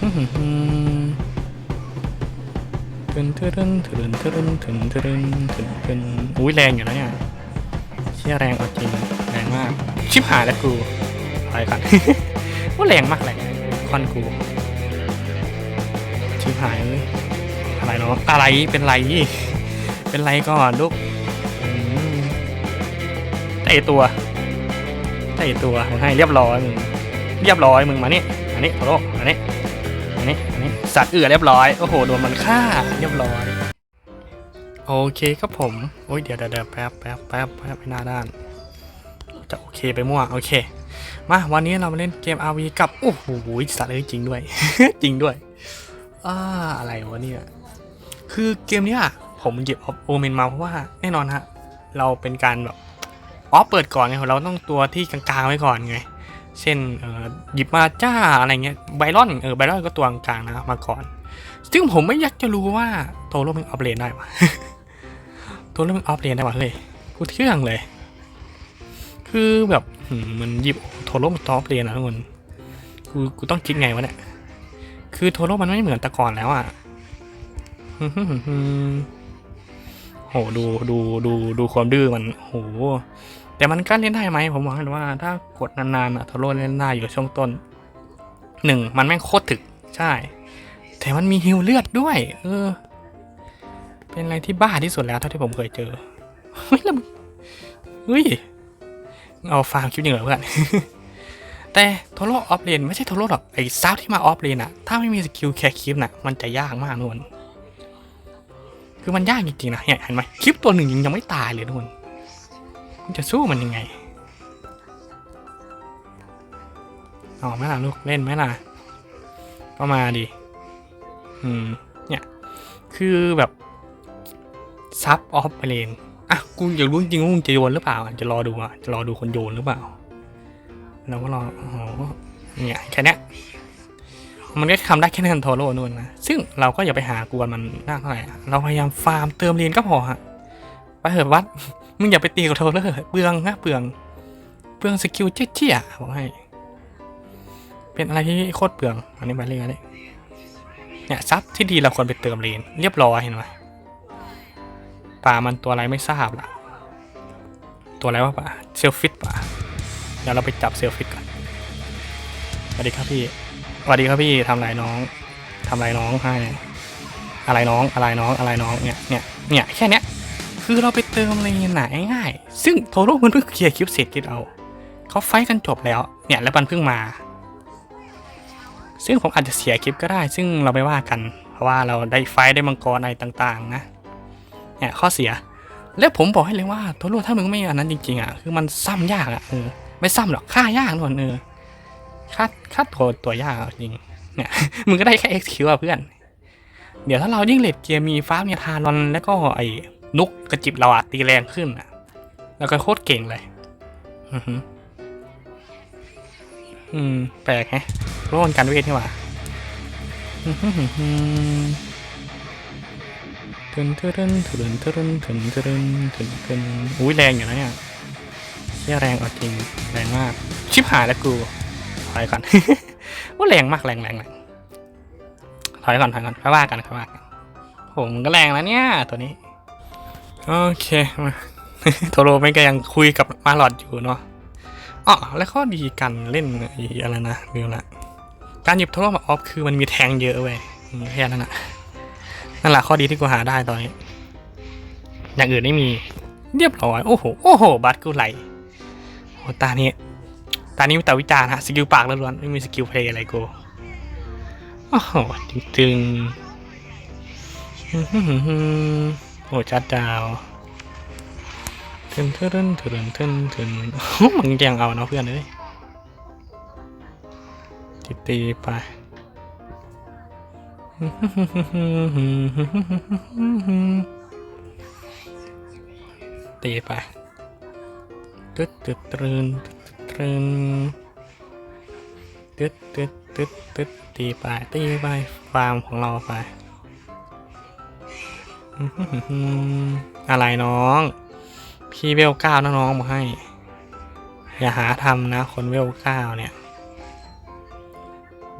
ถึงถึงถึงถึงถึงถึงถึงถึงถึงอุ้ยแรงอยู่นะเนี่ยเชี่ยแรงเอาจริงแรงมาก ชิบหายแล้วกูอะไรกันว่าแรงมากแรงคอนกูชิบหายเลยอะไรเนาะอะไรเป็นไร เป็นไรก่อนลูกไอตัวไอตัวมึงให้เรียบร้อยมึงเรียบร้อยมึงมานี่อันนี้โอ้โหอันนี้อันนี้อันนี้ สัตว์เอือเรียบร้อย โอ้โห โดนมันฆ่าเรียบร้อย โอเคครับผม โอ้ยเดี๋ยวเดี๋ยวแป๊บแป๊บแป๊บแป๊บไปหน้าด้าน จะโอเคไปมั่ว โอเค มาวันนี้เรามาเล่นเกม RV กับ โอ้โห สัตว์เอ้ยจริงด้วย จริงด้วย อ่า อะไรวะเนี่ย คือเกมเนี้ยผมหยิบออฟโอเมนมาเพราะว่าแน่นอนฮะ เราเป็นการแบบออฟเปิดก่อนไงเราต้องตัวที่กลางๆไว้ก่อนไง เช่นหยิบมาจ้าอะไรเงี้ยไบรอนเออไบรอนก็ตัวกลางๆนะมาก่อน ซึ่งผมไม่อยากจะรู้ว่าโทโร่มันออฟเลนได้ปะโทโร่มันออฟเลนได้ปะเฮ้ยกูเชื่องเลย คือแบบมมันหยิบโทโร่มันออฟเลนนะทุกคนกูกูต้องคิดไงวะเนี่ยคือโทโร่มันไม่เหมือนแต่ก่อนแล้วอะโหดูดูดูดูความดื้อมันโห แต่มันก็เล่นได้ไหมผมบอกเลยว่าถ้ากดนานๆอะทาโร่เล่นได้อยู่ช่วงต้นหนึ่งมันแม่งโคตรถึกใช่ แต่มันมีฮิวเลือดด้วย เออ เป็นอะไรที่บ้าที่สุดแล้วเท่าที่ผมเคยเจอเฮ้ยแล้วเฮ้ยเอาฟาร์มคลิปยังเหรอเพื่อนแต่โทโร่ออฟเลนไม่ใช่โทโร่หรอกไอ้ซาวที่มาออฟเลนอะถ้าไม่มีสกิลแคร์คลิปน่ะมันจะยากมากนวลคือมันยากจริงๆนะเนี่ยเห็นไหมคลิปตัวหนึ่งยังไม่ตายเลยทุกคน จะสู้มันยังไงออกไหมล่ะลูกเล่นไหมล่ะ ก็มาดิ อืม เนี่ย คือแบบซับออฟไปเลนอะกูอยากรู้จริงว่ามึงจะโยนหรือเปล่า จะรอดูอะ จะรอดูคนโยนหรือเปล่า เราก็รอโอ้โหเนี่ยแค่นี้มันก็ทำได้แค่นั้นโทโร่นู่นนะ ซึ่งเราก็อย่าไปหากวนมันมากเท่าไหร่ เราพยายามฟาร์มเติมเลนก็พอฮะ ไปเถอะวัด มึงอย่าไปตีกับโทเลอร์เปลืองนะเปลือง เปลืองสกิลเจี๊ยๆบอกให้ เป็นอะไรที่โคตรเปลือง อันนี้ไปเรื่อยเลยเนี่ยซับที่ดีเราควรไปเติมเลนเรียบร้อยเห็นไหมป่ามันตัวอะไรไม่ทราบล่ะ ตัวอะไรวะป่าเซลฟิตป่าเดี๋ยวเราไปจับเซลฟิตก่อนสวัสดีครับพี่สวัสดีครับพี่ทำไรน้องทำไรน้องให้ อะไรน้องอะไรน้องอะไรน้องเนี่ยเนี่ยเนี่ยแค่เนี้ย คือเราไปเติมเลนไหนง่ายๆซึ่งโทโร่มันเพิ่งเคลียร์คลิปเสร็จกิดเอาเขาไฟกันจบแล้ว เนี่ยแล้วมันเพิ่งมา ซึ่งผมอาจจะเสียคลิปก็ได้ ซึ่งเราไม่ว่ากัน เพราะว่าเราได้ไฟได้มังกรอะไรต่างๆ นะเนี่ยข้อเสีย แล้วผมบอกให้เลยว่าโทโร่ถ้ามึงไม่อันนั้นจริงๆอะคือมันซ้ำยากอะเออไม่ซ้ำหรอกฆ่ายากนวลเออฆ่าฆ่าตัวตัวยากจริงเนี่ยมึงก็ได้แค่ XQ อะเพื่อน เดี๋ยวถ้าเรายิ่งเลดเกียร์มีฟ้ามีทารอนแล้วก็ไอ นุกกระจิบเราอะตีแรงขึ้นอะแล้วก็โคตรเก่งเลย อือหืออืม แปลกแฮะร่วมกันเวทนี่หว่าถึนถึนถึนถึนถึนถึนถึนถึนถึนอุ้ยแรงอยู่นะเนี่ยเชี่ยแรงเอาจริง แรงมาก ชิบหายแล้วกูถอยก่อนว่าแรงมากแรงแรงแรงถอยก่อนถอยก่อนค่อยว่ากันค่อยว่ากันโหมันก็แรงแล้วเนี่ยตัวนี้ โอเคมาโทโรไม่ก็ยังคุยกับมาหลอดอยู่เนาะอ๋อแล้วข้อดีการเล่นอะไรนะลืมละการหยิบโทโรมาออฟคือมันมีแทงเยอะเว้ยแค่นั้นนะนั่นแหละข้อดีที่กูหาได้ตอนนี้ อย่างอื่นไม่มีเรียบร้อย โอ้โห โอ้โห บัตกูไหลโอ้ตานี้ตานี้มีแต่วิจารณ์ฮะ สกิลปากล้วนๆไม่มีสกิลเพลย์อะไรกูโอ้โหจึงๆ โอ้จัดดาวทึนทึนทึนทึนทึนมึงยังเอาเนาะเพื่อนเลยตีตีไปตีไปตึ๊ดตึ๊ดตรึนตรึนตึ๊ดตึ๊ดตึ๊ดตึ๊ดตีไปตีไปฟาร์มของเราไป อะไรน้อง พี่เวลเก้านะน้องมาให้ อย่าหาทำนะ คนเวลเก้าเนี่ย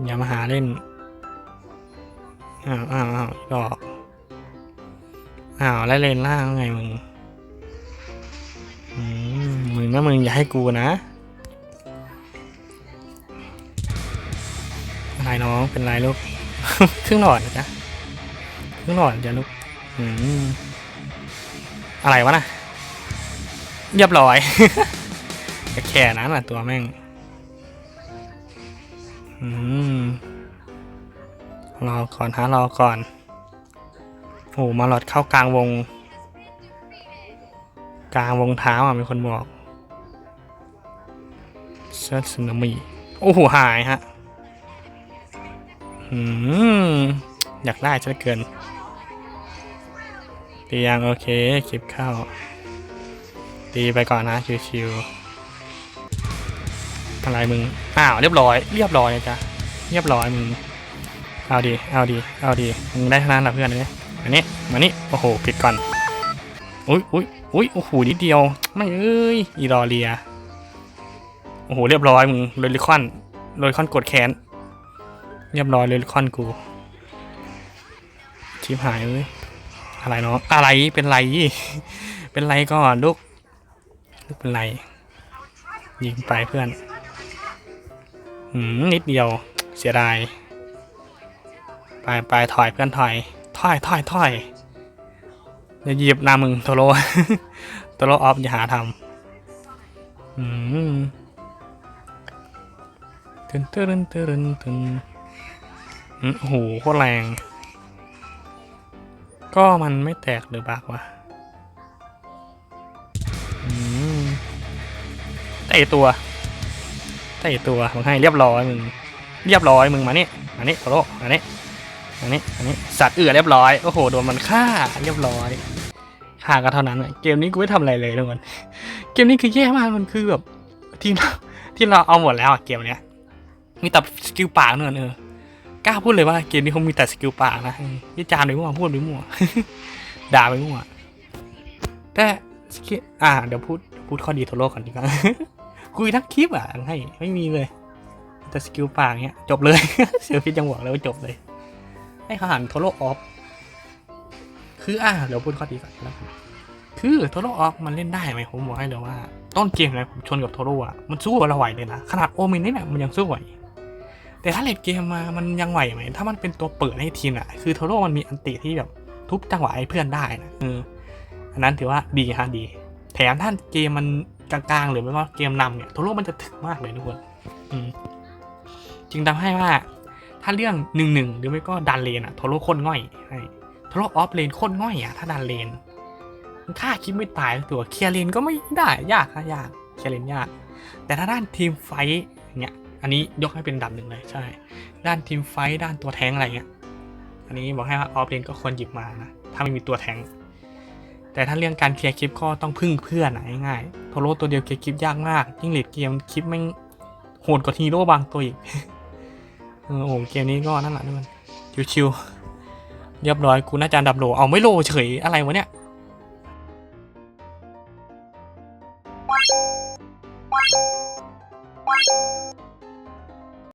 อย่ามาหาเล่น อ้าวอ้าวอ้าวดอก อ้าว แล้วเลนล่างไงมึงมมึงนะมึงอย่าให้กูนะ อะไรน้องเป็นไรลูก ครึ่งหลอดนะจ๊ะครึ่งหลอดจ้ะลูก อะไรวะน่ะเรียบร้อย แค่นั้นแหละตัวแม่งอืมรอก่อนฮะรอก่อนโอ้มาหลอดเข้ากลางวง กลางวงเท้าอะมีคนบอกเซตสึนามิโอ้โหหายฮะอืมอยากได้ซะเกิน ตียังโอเคคลิปเข้า ตีไปก่อนนะชิวๆอะไรมึง อ้าวเรียบร้อย เรียบร้อยจ๊ะเรียบร้อยมึง เอาดี เอาดี เอาดี มึงได้เท่านั้นละเพื่อนเลยอันนี้ มานี่ โอ้โหผิดก่อน อุ้ยอุ้ยอุ้ยโอ้โหนิดเดียว ไม่เอ้ย อีรอเรีย โอ้โหเรียบร้อยมึงโรลิคอนโรลิคอนกดแขน เรียบร้อยโรลิคอนกูชิบหายเอ้ย อะไรเนาะอะไรเป็นไร เป็นไรก่อนลูกลูกเป็นไรยิงไปเพื่อนหืมนิดเดียวเสียดายไปไปถอยเพื่อนถอยถอยถอยถอยอย่าหยียบนามึงโทโรโทโรออฟอย่าหาทำอืมตึนตึนตึนตึนอืมโอ้โหโคตรแรง ก็มันไม่แตกหรือบักวะอืมเตะตัวเตะตัวมึงให้เรียบร้อยมึงเรียบร้อยมึงมานี่มานี่โทโรมานี่อันนี้อันนี้สัตว์เอือเรียบร้อยโอ้โหโดนมันฆ่าเรียบร้อยฆ่าก็เท่านั้นเกมนี้กูไม่ทำอะไรเลยทุกคนเกมนี้คือแย่มากมันคือแบบทีมเราที่เราเอาหมดแล้วอะเกมเนี้ยมีแต่สกิลปากเนอะเออ กล้าพูดเลยว่าเกมนี้คงมีแต่สกิลปากนะวิจารณ์ไปมั่วพูดไปมั่วด่าไปมั่วแต่สกิลอ่าเดี๋ยวพูดพูดข้อดีโทโร่ก่อนดีกว่าคุยทั้งคลิปอะให้ไม่มีเลย แต่สกิลปากเนี้ยจบเลยเสียพิษจังหวะเลยว่าจบเลย ให้เขาหันโทโรออฟคืออะเดี๋ยวพูดข้อดีก่อนแล้วคือโทโรออฟมันเล่นได้ไหมผมบอกให้เลยว่า ต้นเกมเนะผมชนกับโทโรอะมันสู้เราไหวเลยนะ ขนาดโอเมนนี่เนี่ยมันยังสู้ไหว แต่ถ้าเลดเกมมามันยังไหวไหมถ้ามันเป็นตัวเปิดให้ทีมอะคือโทโรมันมีอันติที่แบบทุบจังหวะให้เพื่อนได้นะเอออันนั้นถือว่าดีฮะดี แถมท่านเกมมันกลางๆหรือไม่ว่าเกมนำเนี่ยโทโรมันจะถึกมากเลยทุกคนอืมจึงทำให้ว่า ถ้าเรื่องหนึ่งหนึ่งหรือไม่ก็ดันเลนอะโทโร่โคนง่อยใช่โทโร่ออฟเลนโคนง่อยอะถ้าดันเลนมันฆ่าคิดไม่ตายตัวเคลียร์เลนก็ไม่ได้ยากค่ะยากเคลียร์เลนยาก แต่ถ้าด้านทีมไฟท์อย่างเงี้ย อันนี้ยกให้เป็นดับหนึ่งเลยใช่ ด้านทีมไฟด้านตัวแทงอะไรเงี้ย อันนี้บอกให้ว่าออฟเลนก็ควรหยิบมานะ ถ้าไม่มีตัวแทง แต่ถ้าเรื่องการเคลียร์คลิปก็ต้องพึ่งเพื่อนอะง่ายๆโทโรตัวเดียวเคลียร์คลิปยากมาก ยิ่งเลดเกมคลิปแม่งโหดกว่าฮีโร่บางตัวอีกเออโอ้โหเกมนี้ก็นั่นแหละทุกคนชิวๆเรียบร้อยกูน่าจะอันดับโลเอาไม่โลเฉยอะไรวะเนี่ย